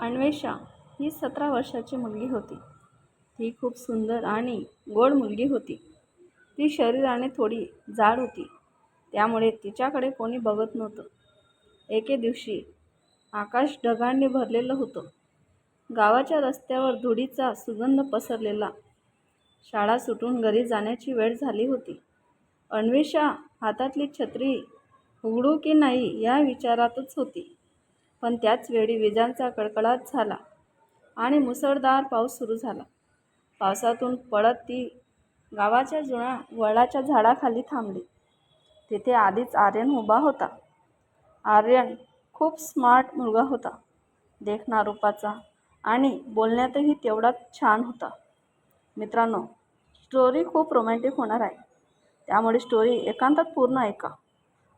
अन्वेषा ही सतरा वर्षाची मुलगी होती. ती खूप सुंदर आणि गोड मुलगी होती. ती शरीराने थोडी जाड होती. त्यामुळे तिच्याकडे कोणी बघत नव्हतं. एके दिवशी आकाश ढगांनी भरलेलं होतं. गावाच्या रस्त्यावर धुळीचा सुगंध पसरलेला. शाळा सुटून घरी जाण्याची वेळ झाली होती. अन्वेषा हातातली छत्री उघडू की नाही या विचारातच होती. पण त्याच वेळी विजांचा कडकडाट झाला आणि मुसळधार पाऊस सुरू झाला. पावसातून पळत ती गावाच्या जुन्या वडाच्या झाडाखाली थांबली. तिथे आधीच आर्यन उभा होता. आर्यन खूप स्मार्ट मुलगा होता. देखणा रूपाचा आणि बोलण्यातही तेवढाच छान होता. मित्रांनो स्टोरी खूप रोमॅन्टिक होणार आहे. त्यामुळे स्टोरी एकांतात पूर्ण ऐका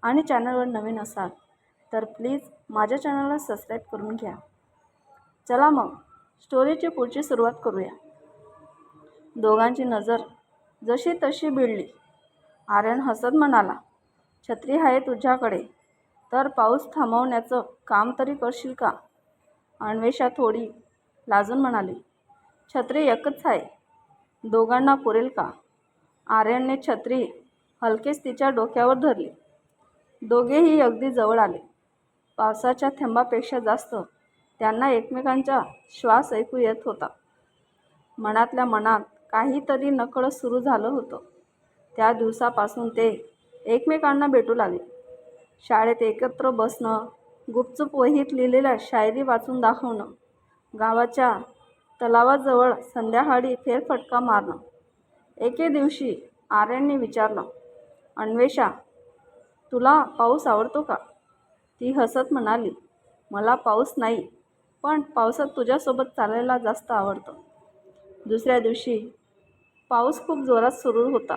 आणि चॅनलवर नवीन असाल तर प्लीज माझ्या चॅनलला सबस्क्राईब करून घ्या. चला मग स्टोरीची पुढची सुरुवात करूया. दोघांची नजर जशी तशी भिडली आर्यन हसत म्हणाला छत्री आहे तुझ्याकडे तर पाऊस थांबवण्याचं काम तरी करशील का? अन्वेषा थोडी लाजून म्हणाली छत्री एकच आहे दोघांना पुरेल का? आर्यनने छत्री हलकेच तिच्या डोक्यावर धरली. दोघेही अगदी जवळ आले. पावसाच्या थेंबापेक्षा जास्त त्यांना एकमेकांचा श्वास ऐकू येत होता. मनातल्या मनात काहीतरी नकळत सुरू झालं होतं. त्या दिवसापासून ते एकमेकांना भेटू लागले. शाळेत एकत्र बसणं गुपचूप वहीत लिहिलेल्या शायरी वाचून दाखवणं गावाच्या तलावाजवळ संध्याकाळी फेरफटका मारणं एके दिवशी आर्यांनी विचारलं अन्वेषा तुला पाऊस आवडतो का? ती हसत म्हणाली मला पाऊस नाही पण पावसात तुझ्यासोबत चालायला जास्त आवडतं. दुसऱ्या दिवशी पाऊस खूप जोरात सुरू होता.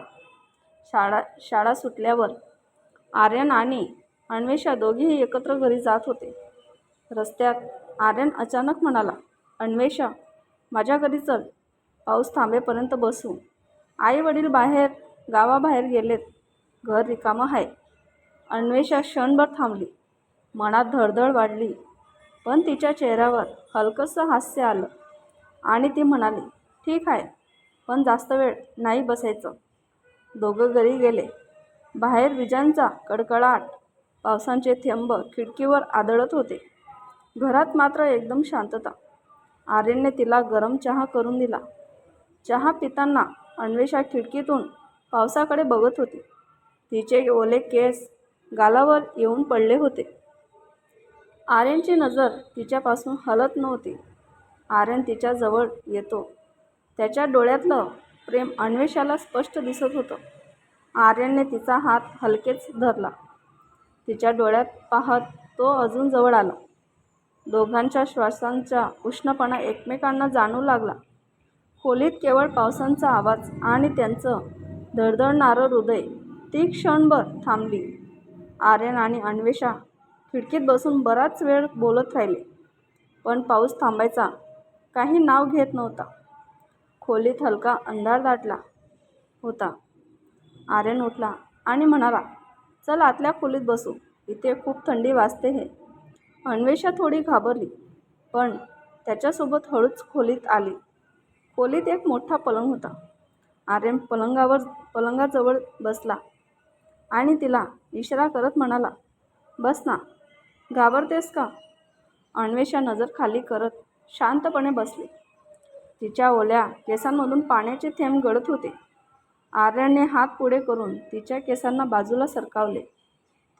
शाळा शाळा सुटल्यावर आर्यन आणि अन्वेषा दोघेही एकत्र घरी जात होते. रस्त्यात आर्यन अचानक म्हणाला अन्वेषा माझ्या घरी चल पाऊस थांबेपर्यंत बसू. आई वडील बाहेर गावाबाहेर गेलेत घर रिकामं आहे. अन्वेषा क्षणभर थांबली. मनात धडधड वाढली. पण तिच्या चेहऱ्यावर हलकंसं हास्य आलं आणि ती म्हणाली ठीक आहे पण जास्त वेळ नाही बसायचं. दोघं घरी गेले. बाहेर विजांचा कडकडाट पावसांचे थेंब खिडकीवर आदळत होते. घरात मात्र एकदम शांतता. आर्यनने तिला गरम चहा करून दिला. चहा पिताना अन्वेषा खिडकीतून पावसाकडे बघत होती. तिचे ओले केस गालावर येऊन पडले होते. आर्यनची नजर तिच्यापासून हलत नव्हती. आर्यन तिच्याजवळ येतो. त्याच्या डोळ्यातलं प्रेम अन्वेषाला स्पष्ट दिसत होतं. आर्यनने तिचा हात हलकेच धरला. तिच्या डोळ्यात पाहत तो अजून जवळ आला. दोघांच्या श्वासांचा उष्णपणा एकमेकांना जाणू लागला. खोलीत केवळ पावसांचा आवाज आणि त्यांचं धडधडणारं हृदय ती क्षणभर थांबली. आर्यन आणि अन्वेषा खिडकीत बसून बराच वेळ बोलत राहिले. पण पाऊस थांबायचा. काही नाव घेत नव्हता. खोलीत हलका अंधार दाटला होता. आर्यन उठला आणि म्हणाला चल आतल्या खोलीत बसू. इथे खूप थंडी वाजते हे. अन्वेषा थोडी घाबरली पण त्याच्यासोबत हळूच खोलीत आली. खोलीत एक मोठा पलंग होता. आर्यन पलंगावर पलंगाजवळ बसला आणि तिला इशारा करत म्हणाला बस ना घाबरतेस का? अन्वेषा नजर खाली करत शांतपणे बसली. तिच्या ओल्या केसांमधून पाण्याचे थेंब गळत होते. आर्याने हात पुढे करून तिच्या केसांना बाजूला सरकावले.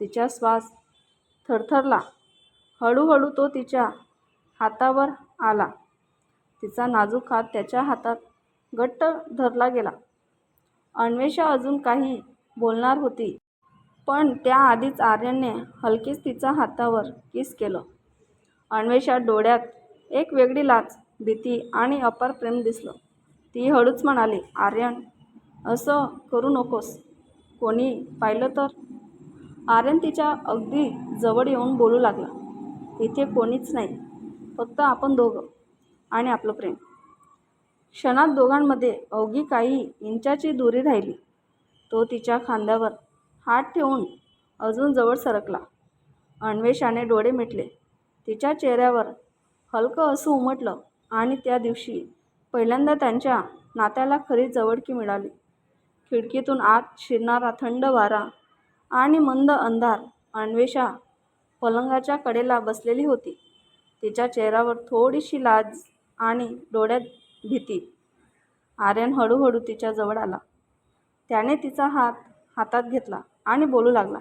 तिचा श्वास थरथरला. हळूहळू तो तिच्या हातावर आला. तिचा नाजूक हात त्याच्या हातात घट्ट धरला गेला. अन्वेषा अजून काही बोलणार होती. पण त्याआधीच आर्यनने हलकीच तिचा हातावर किस केलं. अन्वेषा डोळ्यात एक वेगळी लाज भीती आणि अपार प्रेम दिसलं. ती हळूच म्हणाली आर्यन असं करू नकोस. कोणी पाहिलं तर? आर्यन तिच्या अगदी जवळ येऊन बोलू लागला इथे कोणीच नाही. फक्त आपण दोघं आणि आपलं प्रेम. क्षणात दोघांमध्ये अवघी काही इंचाची दुरी राहिली. तो तिच्या खांद्यावर हात ठेवून अजून जवळ सरकला. अन्वेषाने डोळे मिटले. तिच्या चेहऱ्यावर हलकं असं उमटलं आणि त्या दिवशी पहिल्यांदा त्यांच्या नात्याला खरी जवळकी मिळाली. खिडकीतून आत शिरणारा थंड वारा आणि मंद अंधार अन्वेषा पलंगाच्या कडेला बसलेली होती. तिच्या चेहऱ्यावर थोडीशी लाज आणि डोळ्यात भीती. आर्यन हळूहळू तिच्या जवळ आला. त्याने तिचा हात हातात घेतला. आणि बोलू लागला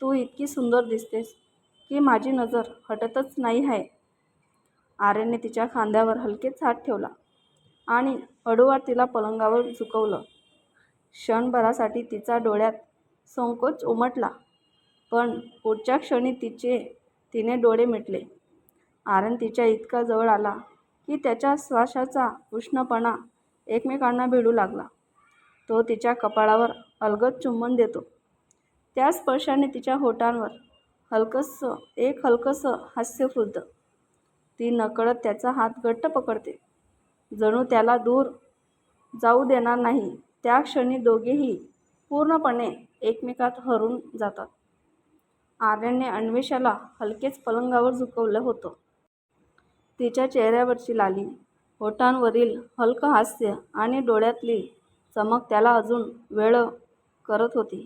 तू इतकी सुंदर दिसतेस की माझी नजर हटतच नाही आहे. आर्यनने तिच्या खांद्यावर हलकेच हात ठेवला आणि हळूवार तिला पलंगावर झुकवलं. क्षणभरासाठी तिचा डोळ्यात संकोच उमटला पण पुढच्या क्षणी तिचे तिने डोळे मिटले. आर्यन तिच्या इतका जवळ आला की त्याच्या श्वासाचा उष्णपणा एकमेकांना भिडू लागला. तो तिच्या कपाळावर अलगद चुंबन देतो. त्या स्पर्शाने तिच्या होटांवर हलकंसं एक हलकंसं हास्य फुलतं. ती नकळत त्याचा हात घट्ट पकडते. जणू त्याला दूर जाऊ देणार नाही. त्या क्षणी दोघेही पूर्णपणे एकमेकात हरून जातात. आर्यनने अन्वेषाला हलकेच पलंगावर झुकवलं होतं. तिच्या चेहऱ्यावरची लाली होटांवरील हलकं हास्य आणि डोळ्यातली चमक त्याला अजून वेळ करत होती.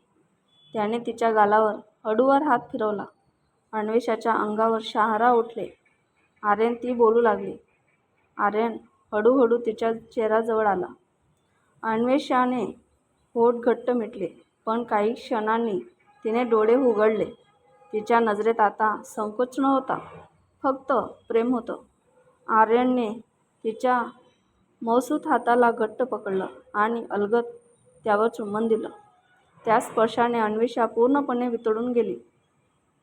त्याने तिच्या गालावर हळूवार हात फिरवला. अन्वेषाच्या अंगावर शहारा उठले. आर्यन ती बोलू लागली. आर्यन हळूहळू तिच्या चेहऱ्याजवळ आला. अन्वेषाने होठ घट्ट मिटले पण काही क्षणांनी तिने डोळे उघडले. तिच्या नजरेत आता संकोच नव्हता फक्त प्रेम होतं. आर्यनने तिच्या मौसूत हाताला घट्ट पकडलं आणि अलगत त्यावर चुंबन दिलं. त्या स्पर्शाने अन्वेषा पूर्णपणे वितळून गेली.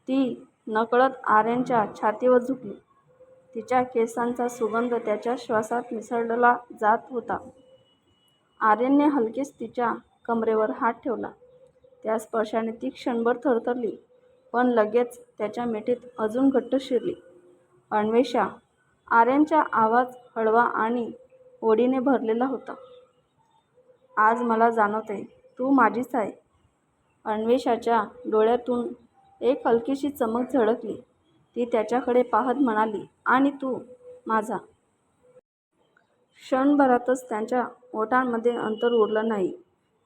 ती नकळत आर्यनच्या छातीवर झुकली. तिच्या केसांचा सुगंध त्याच्या श्वासात मिसळला जात होता. आर्यनने हलकेच तिच्या कमरेवर हात ठेवला. त्या स्पर्शाने ती क्षणभर थरथरली पण लगेच त्याच्या मिठीत अजून घट्ट शिरली. अन्वेषा आर्यनचा आवाज हळवा आणि ओढीने भरलेला होता. आज मला जाणवते तू माझीच आहे. अन्वेषाच्या डोळ्यातून एक हलकीशी चमक झळकली. ती त्याच्याकडे पाहत म्हणाली आणि तू माझा. क्षणभरातच त्यांच्या ओठांमध्ये अंतर उरलं नाही.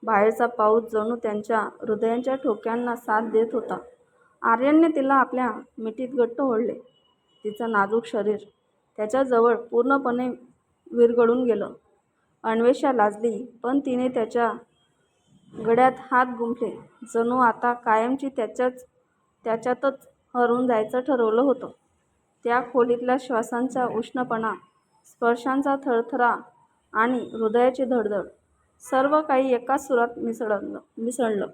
बाहेरचा पाऊस जणू त्यांच्या हृदयांच्या ठोक्यांना साथ देत होता. आर्यनने तिला आपल्या मिठीत घट्ट ओढले. तिचं नाजूक शरीर त्याच्याजवळ पूर्णपणे विरघळून गेलं. अन्वेषा लाजली पण तिने त्याच्या गळ्यात हात गुंफले. जणू आता कायमची त्याच्याच त्याच्यातच हरवून जायचं ठरवलं होतं. त्या खोलीतल्या श्वासांचा उष्णपणा स्पर्शांचा थरथरा आणि हृदयाची धडधड सर्व काही एकाच सुरात मिसळलं मिसळलं.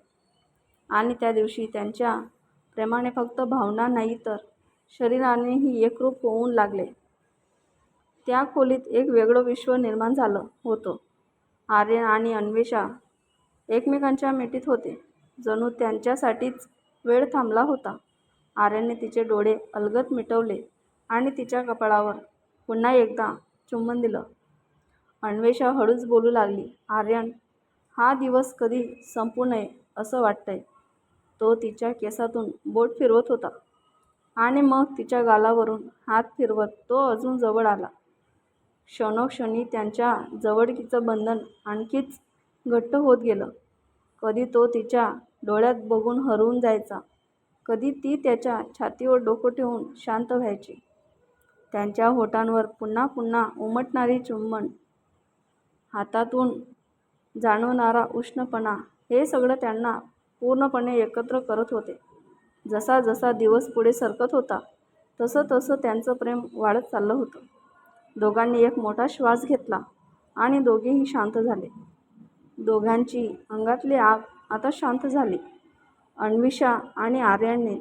आणि त्या दिवशी त्यांच्या प्रेमाने फक्त भावना नाही तर शरीरानेही एकरूप होऊन लागले. त्या खोलीत एक वेगळं विश्व निर्माण झालं होतं. आर्यन आणि अन्वेषा एकमेकांच्या मिठीत होते. जणू त्यांच्यासाठीच वेळ थांबला होता. आर्यने तिचे डोळे अलगद मिटवले आणि तिच्या कपाळावर पुन्हा एकदा चुंबन दिलं. अन्वेषा हळूच बोलू लागली आर्यन हा दिवस कधी संपू नये असं वाटतंय. तो तिच्या केसातून बोट फिरवत होता. आणि मग तिच्या गालावरून हात फिरवत तो अजून जवळ आला. क्षणोक्षणी त्यांच्या जवळकीचं बंधन आणखीच घट्ट होत गेलं. कधी तो तिच्या डोळ्यात बघून हरवून जायचा. कधी ती त्याच्या छातीवर डोकं ठेवून शांत व्हायची. त्यांच्या होठांवर पुन्हा पुन्हा उमटणारी चुंबन हातातून जाणवणारा उष्णपणा हे सगळं त्यांना पूर्णपणे एकत्र करत होते. जसा जसा दिवस पुढे सरकत होता तसं तसं त्यांचं प्रेम वाढत चाललं होतं. दोघांनी एक मोठा श्वास घेतला आणि दोघेही शांत झाले. दोघांची अंगातली आग आता शांत झाली. अन्विषा आणि आर्यांनी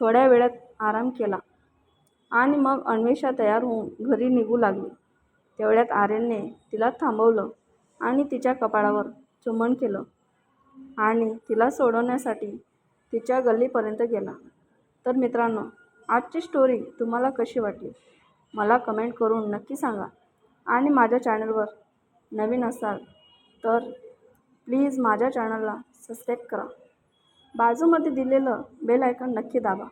थोड्या वेळात आराम केला आणि मग अन्वेषा तयार होऊन घरी निघू लागली. तेवढ्यात आर्यनने तिला थांबवलं आणि तिच्या कपाळावर चुंबन केलं आणि तिला सोडवण्यासाठी तिच्या गल्लीपर्यंत गेला. तर मित्रांनो आजची स्टोरी तुम्हाला कशी वाटली? मला कमेंट करून नक्की सांगा. आणि माझ्या चॅनलवर नवीन असाल तर प्लीज माझ्या चॅनलला सबस्क्राईब करा. बाजूमध्ये दिलेलं बेल आयकॉन नक्की दाबा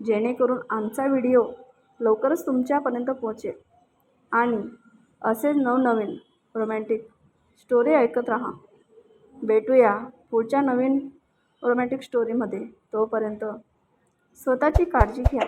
जेणेकरून आमचा व्हिडिओ लवकरच तुमच्यापर्यंत पोहोचेल. आणि असेच नवनवीन रोमॅन्टिक स्टोरी ऐकत राहा. भेटूया पुढच्या नवीन रोमॅन्टिक स्टोरीमध्ये. तोपर्यंत स्वतःची काळजी घ्या.